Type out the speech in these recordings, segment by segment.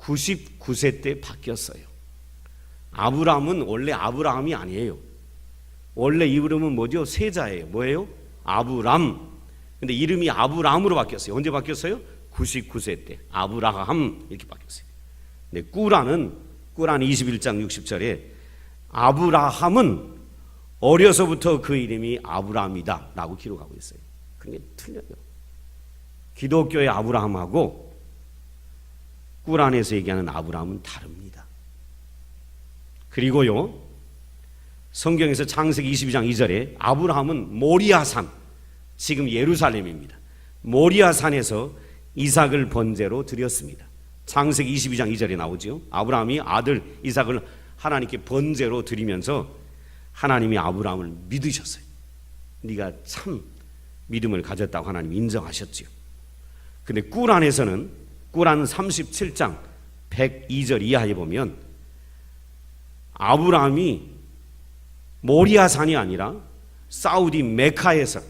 99세 때 바뀌었어요. 아브라함은 원래 아브라함이 아니에요. 원래 이름은 뭐죠? 세자예요. 뭐예요? 아브람. 근데 이름이 아브람으로 바뀌었어요. 언제 바뀌었어요? 99세 때. 아브라함 이렇게 바뀌었어요. 근데 꾸라는 꾸란 21장 60절에 아브라함은 어려서부터 그 이름이 아브라함이다라고 기록하고 있어요. 그게 틀려요. 기독교의 아브라함하고 꾸란에서 얘기하는 아브라함은 다릅니다. 그리고요. 성경에서 창세기 22장 2절에 아브라함은 모리아산 지금 예루살렘입니다. 모리아산에서 이삭을 번제로 드렸습니다. 창세기 22장 2절에 나오죠. 아브라함이 아들 이삭을 하나님께 번제로 드리면서 하나님이 아브라함을 믿으셨어요. 네가 참 믿음을 가졌다고 하나님 인정하셨지요. 근데 꿀 안에서는 꿀안 37장 102절 이하에 보면 아브라함이 모리아산이 아니라 사우디 메카에서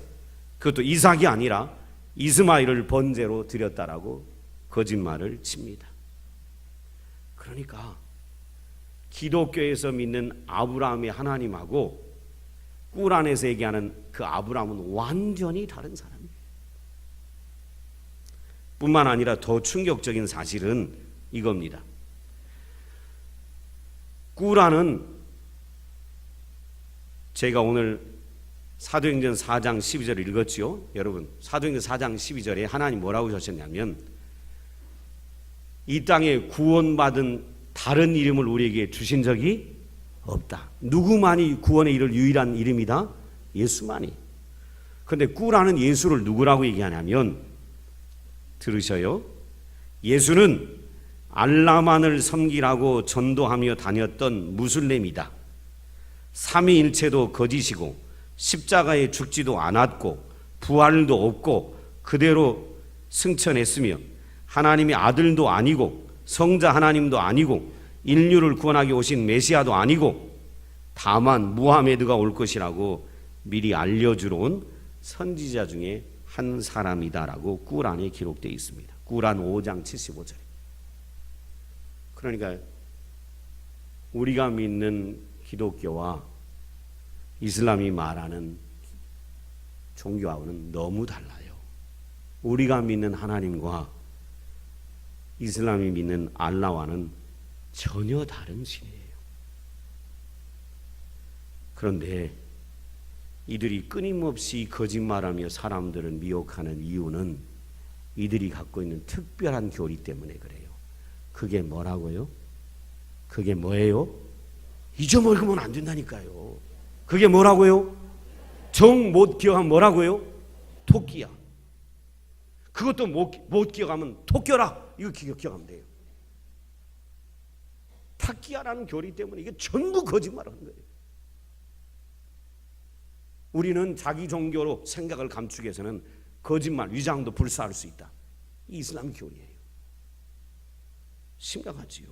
그것도 이삭이 아니라 이스마엘을 번제로 드렸다라고 거짓말을 칩니다. 그러니까 기독교에서 믿는 아브라함의 하나님하고 꿀안에서 얘기하는 그 아브라함은 완전히 다른 사람이에요. 뿐만 아니라 더 충격적인 사실은 이겁니다. 꿀안은 제가 오늘 사도행전 4장 12절을 읽었지요. 여러분, 사도행전 4장 12절에 하나님 뭐라고 하셨냐면 이 땅에 구원받은 다른 이름을 우리에게 주신 적이 없다. 누구만이 구원에 이를 유일한 이름이다? 예수만이. 근데 꾸라는 예수를 누구라고 얘기하냐면 들으셔요. 예수는 알라만을 섬기라고 전도하며 다녔던 무슬림이다. 삼위일체도 거짓이고 십자가에 죽지도 않았고 부활도 없고 그대로 승천했으며 하나님의 아들도 아니고 성자 하나님도 아니고 인류를 구원하기 오신 메시아도 아니고 다만 무하메드가 올 것이라고 미리 알려주러 온 선지자 중에 한 사람이다라고 꾸란에 기록되어 있습니다. 꾸란 5장 75절. 그러니까 우리가 믿는 기독교와 이슬람이 말하는 종교하고는 너무 달라요. 우리가 믿는 하나님과 이슬람이 믿는 알라와는 전혀 다른 신이에요. 그런데 이들이 끊임없이 거짓말하며 사람들을 미혹하는 이유는 이들이 갖고 있는 특별한 교리 때문에 그래요. 그게 뭐라고요? 그게 뭐예요? 잊어먹으면 안 된다니까요. 그게 뭐라고요? 정 못 기억하면 뭐라고요? 토끼야. 그것도 못, 못 기억하면 토끼라. 이거 기억, 기억하면 돼요. 타키야라는 교리 때문에 이게 전부 거짓말하는 거예요. 우리는 자기 종교로 생각을 감추기 위해서는 거짓말, 위장도 불사할 수 있다. 이 이슬람 교리예요. 심각하지요.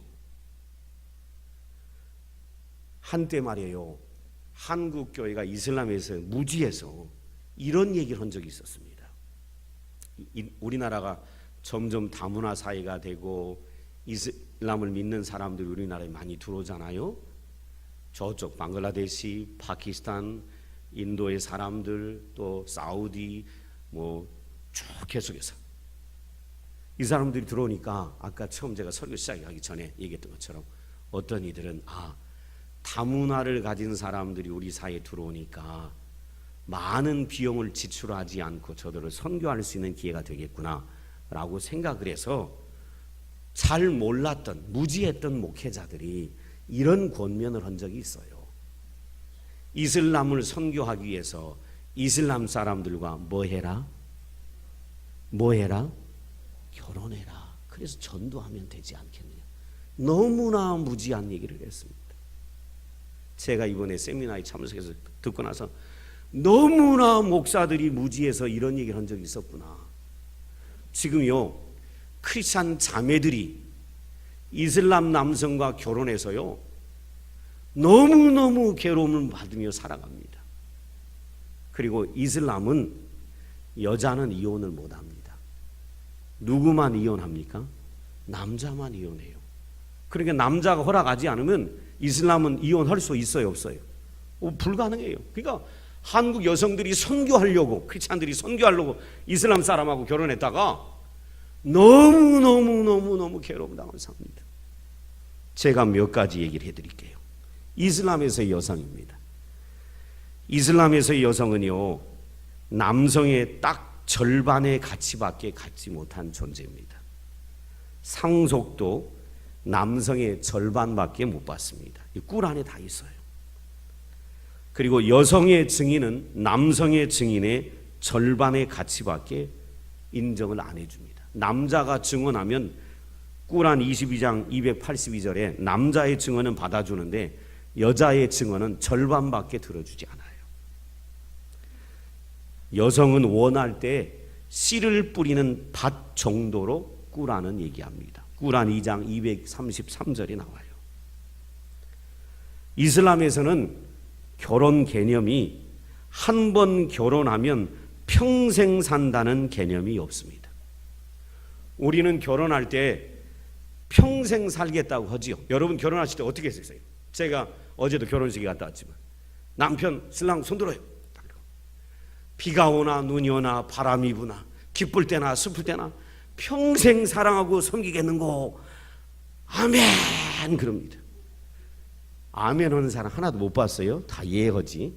한때 말이에요. 한국 교회가 이슬람에서 무지해서 이런 얘기를 한 적이 있었습니다. 이- 우리나라가 점점 다문화 사회가 되고 이슬람을 믿는 사람들이 우리나라에 많이 들어오잖아요. 저쪽 방글라데시, 파키스탄, 인도의 사람들 또 사우디 뭐 쭉 계속해서 이 사람들이 들어오니까 아까 처음 제가 설교 시작하기 전에 얘기했던 것처럼 어떤 이들은 아 다문화를 가진 사람들이 우리 사회에 들어오니까 많은 비용을 지출하지 않고 저들을 선교할 수 있는 기회가 되겠구나라고 생각을 해서 잘 몰랐던 무지했던 목회자들이 이런 권면을 한 적이 있어요. 이슬람을 선교하기 위해서 이슬람 사람들과 뭐 해라? 뭐 해라? 결혼해라. 그래서 전도하면 되지 않겠느냐. 너무나 무지한 얘기를 했습니다. 제가 이번에 세미나에 참석해서 듣고 나서 너무나 목사들이 무지해서 이런 얘기를 한 적이 있었구나. 지금요, 크리스찬 자매들이 이슬람 남성과 결혼해서요, 너무너무 괴로움을 받으며 살아갑니다. 그리고 이슬람은 여자는 이혼을 못 합니다. 누구만 이혼합니까? 남자만 이혼해요. 그러니까 남자가 허락하지 않으면 이슬람은 이혼할 수 있어요, 없어요? 어, 불가능해요. 그러니까 한국 여성들이 선교하려고 크리스찬들이 선교하려고 이슬람 사람하고 결혼했다가 너무 너무 너무 너무 괴로움 당을 삽니다. 제가 몇 가지 얘기를 해드릴게요. 이슬람에서의 여성입니다. 이슬람에서의 여성은요 남성의 딱 절반의 가치밖에 갖지 못한 존재입니다. 상속도 남성의 절반밖에 못 받습니다. 이꿀 안에 다 있어요. 그리고 여성의 증인은 남성의 증인의 절반의 가치밖에 인정을 안 해줍니다. 남자가 증언하면 꾸란 22장 282절에 남자의 증언은 받아주는데 여자의 증언은 절반밖에 들어주지 않아요. 여성은 원할 때 씨를 뿌리는 밭 정도로 꾸라는 얘기합니다. 꾸란 2장 233절에 나와요. 이슬람에서는 결혼 개념이 한 번 결혼하면 평생 산다는 개념이 없습니다. 우리는 결혼할 때 평생 살겠다고 하지요. 여러분 결혼하실 때 어떻게 했어요? 제가 어제도 결혼식에 갔다 왔지만 남편 신랑 손들어요. 비가 오나 눈이 오나 바람이 부나 기쁠 때나 슬플 때나 평생 사랑하고 섬기겠는고 아멘 그럽니다. 아멘 하는 사람 하나도 못 봤어요. 다 예하지.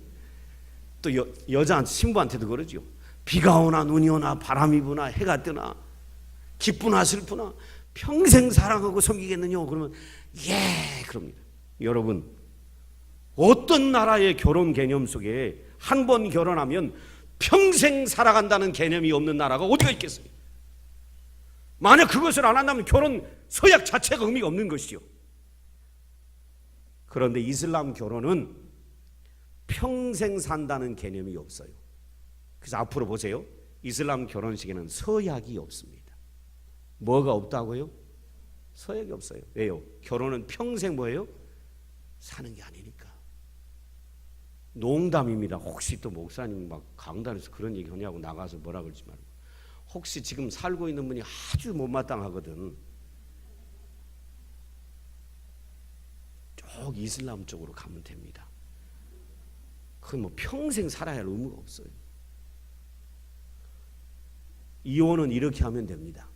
또 여, 여자 신부한테도 그러죠. 비가 오나 눈이 오나 바람이 부나 해가 뜨나 기쁘나 슬프나 평생 사랑하고 섬기겠느냐 그러면 예 그럽니다. 여러분 어떤 나라의 결혼 개념 속에 한 번 결혼하면 평생 살아간다는 개념이 없는 나라가 어디가 있겠어요? 만약 그것을 안 한다면 결혼 서약 자체가 의미가 없는 것이요. 그런데 이슬람 결혼은 평생 산다는 개념이 없어요. 그래서 앞으로 보세요. 이슬람 결혼식에는 서약이 없습니다. 뭐가 없다고요? 서약이 없어요. 왜요? 결혼은 평생 뭐예요? 사는 게 아니니까. 농담입니다. 혹시 또 목사님 막 강단에서 그런 얘기 하냐고 나가서 뭐라 그러지 말고. 혹시 지금 살고 있는 분이 아주 못마땅하거든. 쭉 이슬람 쪽으로 가면 됩니다. 그건 뭐 평생 살아야 할 의무가 없어요. 이혼은 이렇게 하면 됩니다.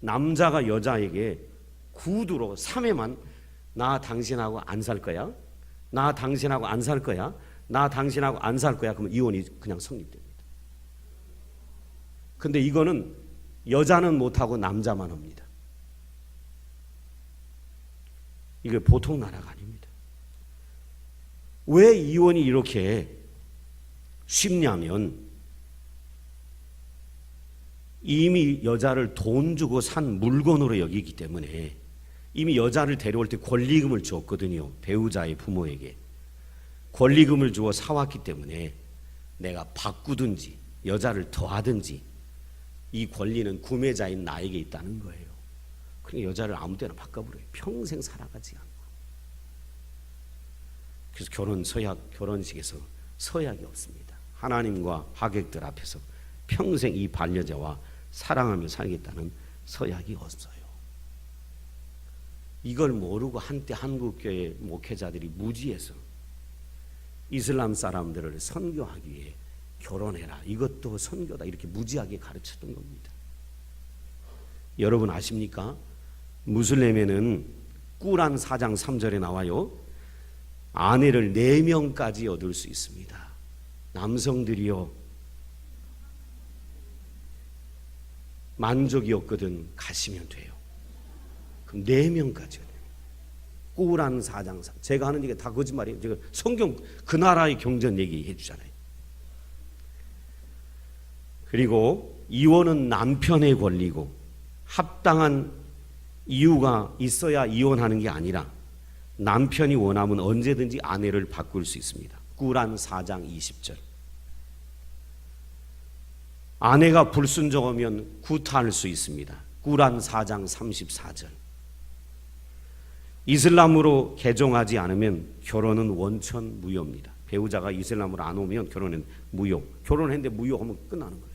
남자가 여자에게 구두로 3회만 나 당신하고 안 살 거야. 나 당신하고 안 살 거야. 나 당신하고 안 살 거야. 그러면 이혼이 그냥 성립됩니다. 근데 이거는 여자는 못하고 남자만 합니다. 이게 보통 나라가 아닙니다. 왜 이혼이 이렇게 쉽냐면 이미 여자를 돈 주고 산 물건으로 여기기 때문에 이미 여자를 데려올 때 권리금을 줬거든요. 배우자의 부모에게. 권리금을 주어 사왔기 때문에 내가 바꾸든지 여자를 더하든지 이 권리는 구매자인 나에게 있다는 거예요. 그러니까 여자를 아무 때나 바꿔버려요. 평생 살아가지 않고. 그래서 결혼 서약, 결혼식에서 서약이 없습니다. 하나님과 하객들 앞에서 평생 이 반려자와 사랑하며 살겠다는 서약이 없어요. 이걸 모르고 한때 한국교회 목회자들이 무지해서 이슬람 사람들을 선교하기 위해 결혼해라. 이것도 선교다. 이렇게 무지하게 가르쳤던 겁니다. 여러분 아십니까? 무슬림에는 꾸란 4장 3절에 나와요. 아내를 4명까지 얻을 수 있습니다. 남성들이요. 만족이 없거든 가시면 돼요. 그럼 4명까지 꾸란 4장 3. 제가 하는 얘기 다 거짓말이에요. 제가 성경 그 나라의 경전 얘기해 주잖아요. 그리고 이혼은 남편의 권리고 합당한 이유가 있어야 이혼하는 게 아니라 남편이 원하면 언제든지 아내를 바꿀 수 있습니다. 꾸란 4장 20절. 아내가 불순종하면 구타할 수 있습니다. 꾸란 4장 34절. 이슬람으로 개종하지 않으면 결혼은 원천 무효입니다. 배우자가 이슬람으로 안 오면 결혼은 무효. 결혼했는데 무효하면 끝나는 거예요.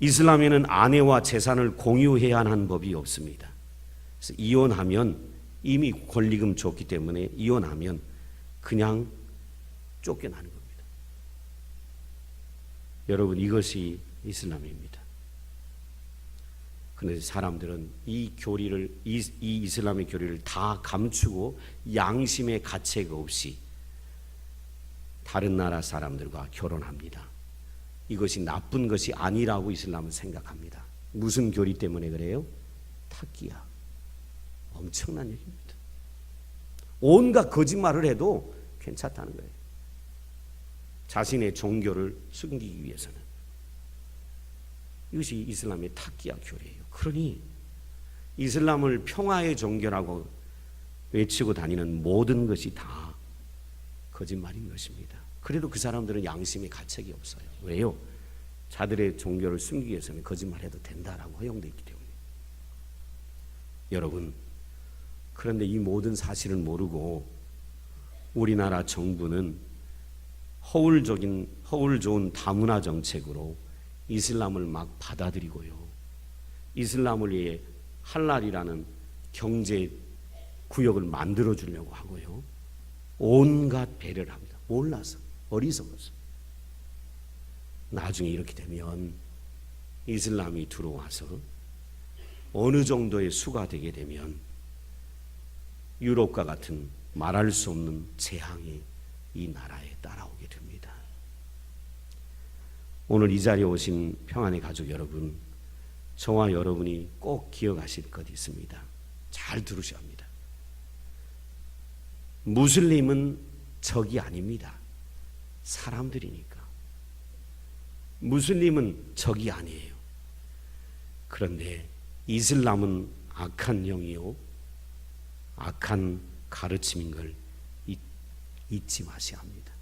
이슬람에는 아내와 재산을 공유해야 하는 법이 없습니다. 그래서 이혼하면 이미 권리금 줬기 때문에 이혼하면 그냥 쫓겨나는 겁니다. 여러분 이것이 이슬람입니다. 그런데 사람들은 이 교리를 이, 이 이슬람의 교리를 다 감추고 양심의 가책 없이 다른 나라 사람들과 결혼합니다. 이것이 나쁜 것이 아니라고 이슬람은 생각합니다. 무슨 교리 때문에 그래요? 타기야. 엄청난 얘기입니다. 온갖 거짓말을 해도 괜찮다는 거예요. 자신의 종교를 숨기기 위해서는. 이것이 이슬람의 타기야 교리예요. 그러니 이슬람을 평화의 종교라고 외치고 다니는 모든 것이 다 거짓말인 것입니다. 그래도 그 사람들은 양심의 가책이 없어요. 왜요? 자들의 종교를 숨기기 위해서는 거짓말해도 된다라고 허용되어 있기 때문에. 여러분, 그런데 이 모든 사실을 모르고 우리나라 정부는 허울적인 허울 좋은 다문화 정책으로 이슬람을 막 받아들이고요. 이슬람을 위해 할랄이라는 경제 구역을 만들어 주려고 하고요. 온갖 배려를 합니다. 몰라서 어리석어서. 나중에 이렇게 되면 이슬람이 들어와서 어느 정도의 수가 되게 되면 유럽과 같은 말할 수 없는 재앙이 이 나라에 따라오게 됩니다. 오늘 이 자리에 오신 평안의 가족 여러분, 저와 여러분이 꼭 기억하실 것 있습니다. 잘 들으셔야 합니다. 무슬림은 적이 아닙니다. 사람들이니까. 무슬림은 적이 아니에요. 그런데 이슬람은 악한 영이요. 악한 가르침인 걸 잊, 잊지 마셔야 합니다.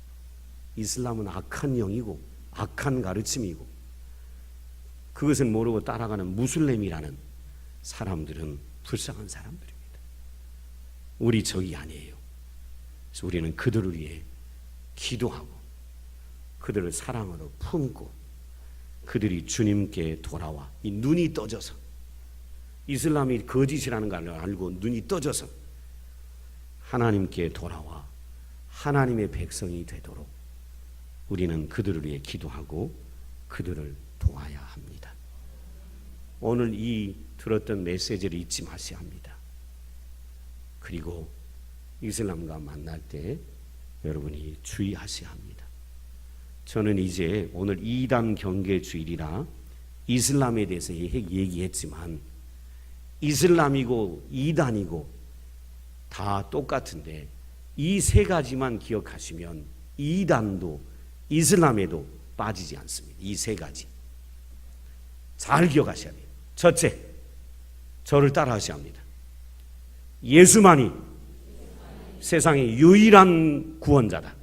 이슬람은 악한 영이고 악한 가르침이고 그것을 모르고 따라가는 무슬림이라는 사람들은 불쌍한 사람들입니다. 우리 적이 아니에요. 그래서 우리는 그들을 위해 기도하고 그들을 사랑으로 품고 그들이 주님께 돌아와 이 눈이 떠져서 이슬람이 거짓이라는 걸 알고 눈이 떠져서 하나님께 돌아와 하나님의 백성이 되도록 우리는 그들을 위해 기도하고 그들을 도와야 합니다. 오늘 이 들었던 메시지를 잊지 마셔야 합니다. 그리고 이슬람과 만날 때 여러분이 주의하셔야 합니다. 저는 이제 오늘 이단 경계 주일이라 이슬람에 대해서 얘기했지만 이슬람이고 이단이고 다 똑같은데 이 세 가지만 기억하시면 이단도 이슬람에도 빠지지 않습니다. 이 세 가지. 잘 기억하셔야 돼요. 첫째, 저를 따라 하셔야 합니다. 예수만이 세상의 유일한 구원자다.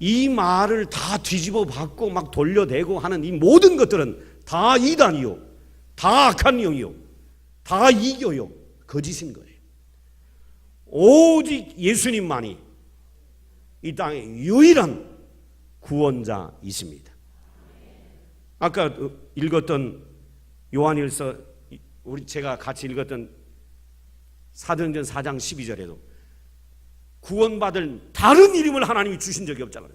이 말을 다 뒤집어 받고 막 돌려대고 하는 이 모든 것들은 다 이단이요. 다 악한 영이요. 다 이겨요. 거짓인 거예요. 오직 예수님만이 이 땅의 유일한 구원자이십니다. 아까 읽었던 요한일서 우리 제가 같이 읽었던 사도행전 4장 12절에도 구원받을 다른 이름을 하나님이 주신 적이 없잖아요.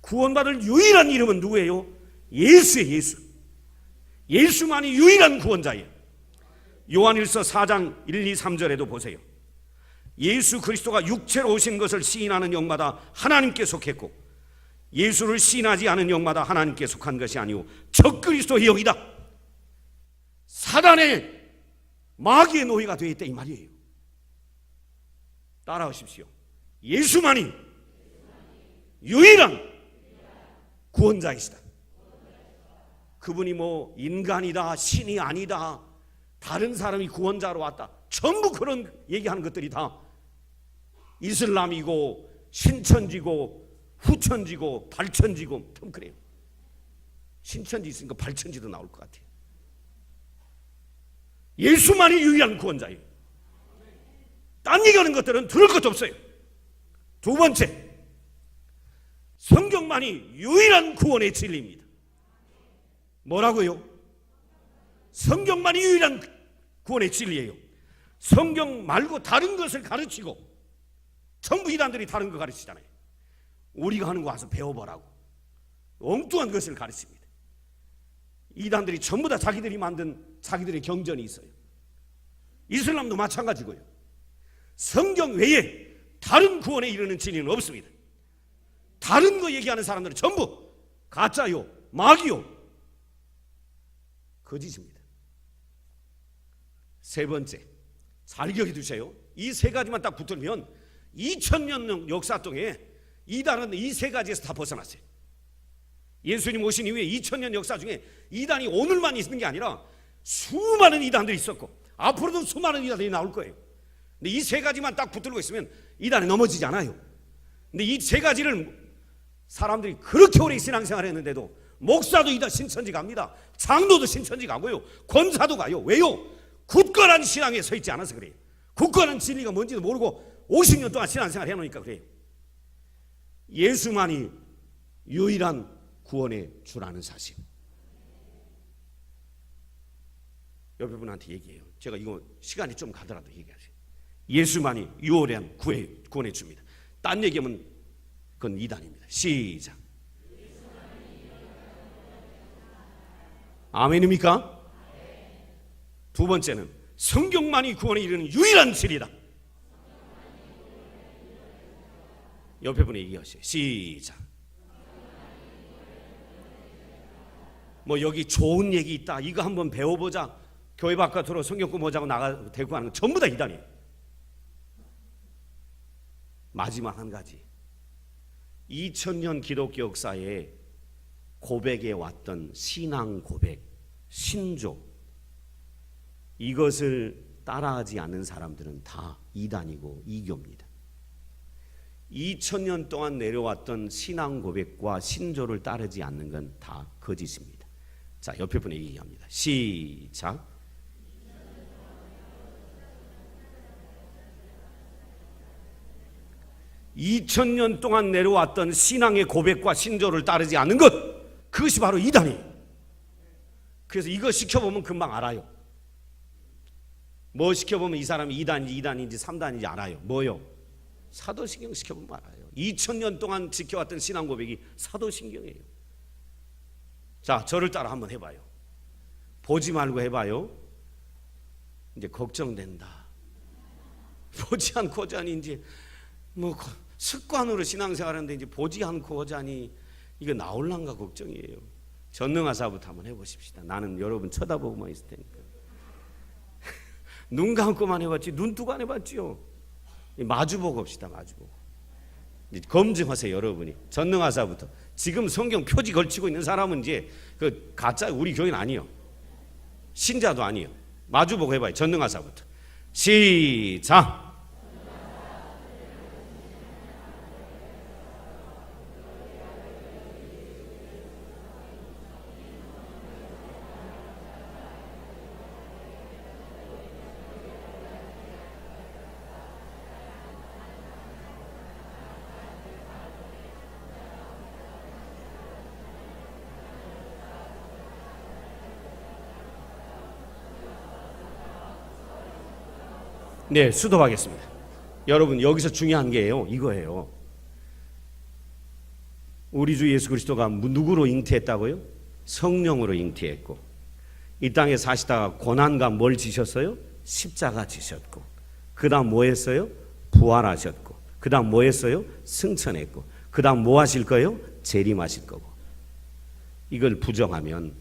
구원받을 유일한 이름은 누구예요? 예수의 예수. 예수만이 유일한 구원자예요. 요한일서 4장 1, 2, 3절에도 보세요. 예수 그리스도가 육체로 오신 것을 시인하는 영마다 하나님께 속했고 예수를 시인하지 않은 영마다 하나님께 속한 것이 아니오 적 그리스도의 영이다. 사단의 마귀의 노예가 되어 있다 이 말이에요. 따라하십시오. 예수만이 유일한 구원자이시다. 그분이 뭐 인간이다, 신이 아니다, 다른 사람이 구원자로 왔다. 전부 그런 얘기하는 것들이 다 이슬람이고 신천지고 후천지고 발천지고 좀 그래요. 신천지 있으니까 발천지도 나올 것 같아요. 예수만이 유일한 구원자예요. 딴 얘기하는 것들은 들을 것도 없어요. 두 번째, 성경만이 유일한 구원의 진리입니다. 뭐라고요? 성경만이 유일한 구원의 진리예요. 성경 말고 다른 것을 가르치고 전부 이단들이 다른 거 가르치잖아요. 우리가 하는 거 와서 배워보라고 엉뚱한 것을 가르칩니다. 이단들이 전부 다 자기들이 만든 자기들의 경전이 있어요. 이슬람도 마찬가지고요. 성경 외에 다른 구원에 이르는 진리는 없습니다. 다른 거 얘기하는 사람들은 전부 가짜요, 마귀요, 거짓입니다. 세 번째, 잘 기억해 두세요. 이 세 가지만 딱 붙으면 2000년 역사 동에 이단은 이 세 가지에서 다 벗어났어요. 예수님 오신 이후에 2000년 역사 중에 이단이 오늘만 있는 게 아니라 수많은 이단들이 있었고 앞으로도 수많은 이단들이 나올 거예요. 근데 이 세 가지만 딱 붙들고 있으면 이단이 넘어지지 않아요. 근데 이 세 가지를 사람들이 그렇게 오래 신앙생활 했는데도 목사도 이다 신천지 갑니다. 장로도 신천지 가고요. 권사도 가요. 왜요? 굳건한 신앙에 서 있지 않아서 그래요. 굳건한 진리가 뭔지도 모르고 50년 동안 신앙생활 해놓으니까 그래요. 예수만이 유일한 구원의 주라는 사실. 옆에 분한테 얘기해요. 제가 이거 시간이 좀 가더라도 얘기하세요. 예수만이 유일한 구원의, 구원의 주입니다. 딴 얘기하면 그건 이단입니다. 시작. 아멘입니까? 두 번째는 성경만이 구원에 이르는 유일한 진리다. 옆에 분에 얘기하세요. 시작. 뭐 여기 좋은 얘기 있다. 이거 한번 배워보자. 교회 바깥으로 성경 공부하자고 나가 데리고 가는 건 전부 다 이단이에요. 마지막 한 가지. 2000년 기독교 역사에 고백해 왔던 신앙 고백, 신조 이것을 따라하지 않는 사람들은 다 이단이고 이교입니다. 2000년 동안 내려왔던 신앙 고백과 신조를 따르지 않는 건 다 거짓입니다. 자, 옆에 분에 얘기합니다. 시작. 이천 년 동안 내려왔던 신앙의 고백과 신조를 따르지 않는 것 그것이 바로 이단이에요. 그래서 이거 시켜보면 금방 알아요. 뭐 시켜보면 이 사람이 2단인지 2단인지 3단인지 알아요. 뭐요? 사도신경 시켜보면 알아요. 2000년 동안 지켜왔던 신앙 고백이 사도신경이에요. 자, 저를 따라 한번 해봐요. 보지 말고 해봐요. 이제 걱정된다. 보지 않고 하자니 이제 뭐 습관으로 신앙생활하는데 이제 보지 않고 하자니 이거 나올란가 걱정이에요. 전능하사부터 한번 해보십시다. 나는 여러분 쳐다보고만 있을 테니까. 눈 감고만 해봤지 눈 뜨고 안 해봤지요. 마주보고 봅시다. 마주보고. 검증하세요 여러분이. 전능하사부터. 지금 성경 표지 걸치고 있는 사람은 이제 그 가짜 우리 교인 아니요. 신자도 아니요. 마주보고 해봐요 전능하사부터. 시작 네, 수도하겠습니다. 여러분 여기서 중요한 게요. 이거예요. 우리 주 예수 그리스도가 누구로 잉태했다고요? 성령으로 잉태했고 이 땅에 사시다가 고난과 뭘 지셨어요? 십자가 지셨고 그다음 뭐 했어요? 부활하셨고 그다음 뭐 했어요? 승천했고 그다음 뭐 하실 거예요? 재림하실 거고 이걸 부정하면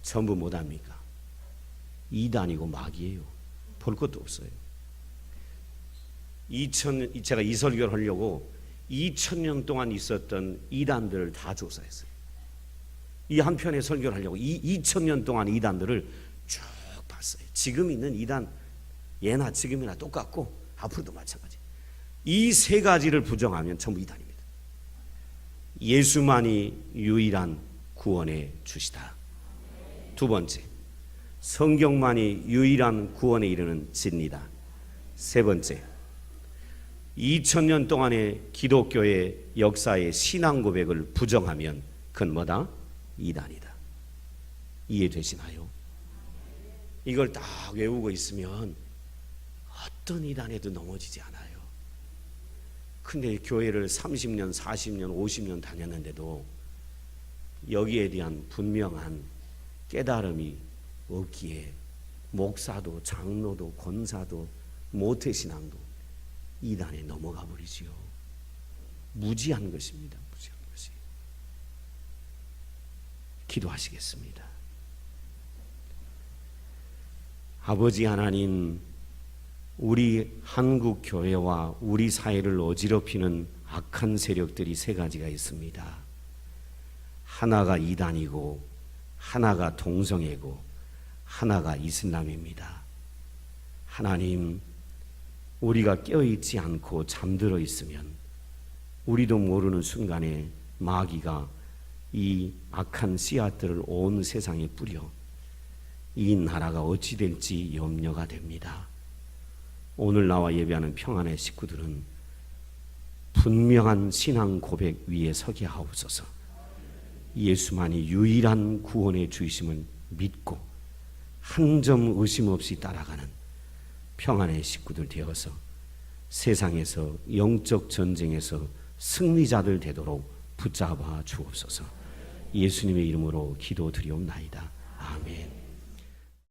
전부 못 합니까? 이단이고 마귀예요. 볼 것도 없어요. 2000 제가 이 설교를 하려고 2000년 동안 있었던 이단들을 다 조사했어요. 이 한 편의 설교를 하려고 이 2000년 동안 이단들을 쭉 봤어요. 지금 있는 이단 예나 지금이나 똑같고 앞으로도 마찬가지. 이 세 가지를 부정하면 전부 이단입니다. 예수만이 유일한 구원의 주시다. 두 번째, 성경만이 유일한 구원에 이르는 진리다. 세 번째, 2000년 동안의 기독교의 역사의 신앙 고백을 부정하면 그건 뭐다? 이단이다. 이해되시나요? 이걸 딱 외우고 있으면 어떤 이단에도 넘어지지 않아요. 근데 교회를 30년, 40년, 50년 다녔는데도 여기에 대한 분명한 깨달음이 없기에 목사도 장로도 권사도 모태신앙도 이단에 넘어가 버리지요. 무지한 것입니다. 무지한 것이. 기도하시겠습니다. 아버지 하나님, 우리 한국 교회와 우리 사회를 어지럽히는 악한 세력들이 세 가지가 있습니다. 하나가 이단이고, 하나가 동성애고, 하나가 이슬람입니다. 하나님, 우리가 깨어있지 않고 잠들어 있으면 우리도 모르는 순간에 마귀가 이 악한 씨앗들을 온 세상에 뿌려 이 나라가 어찌 될지 염려가 됩니다. 오늘 나와 예배하는 평안의 식구들은 분명한 신앙 고백 위에 서게 하옵소서. 예수만이 유일한 구원의 주이심을 믿고 한 점 의심 없이 따라가는 평안의 식구들 되어서 세상에서 영적 전쟁에서 승리자들 되도록 붙잡아 주옵소서. 예수님의 이름으로 기도드리옵나이다. 아멘.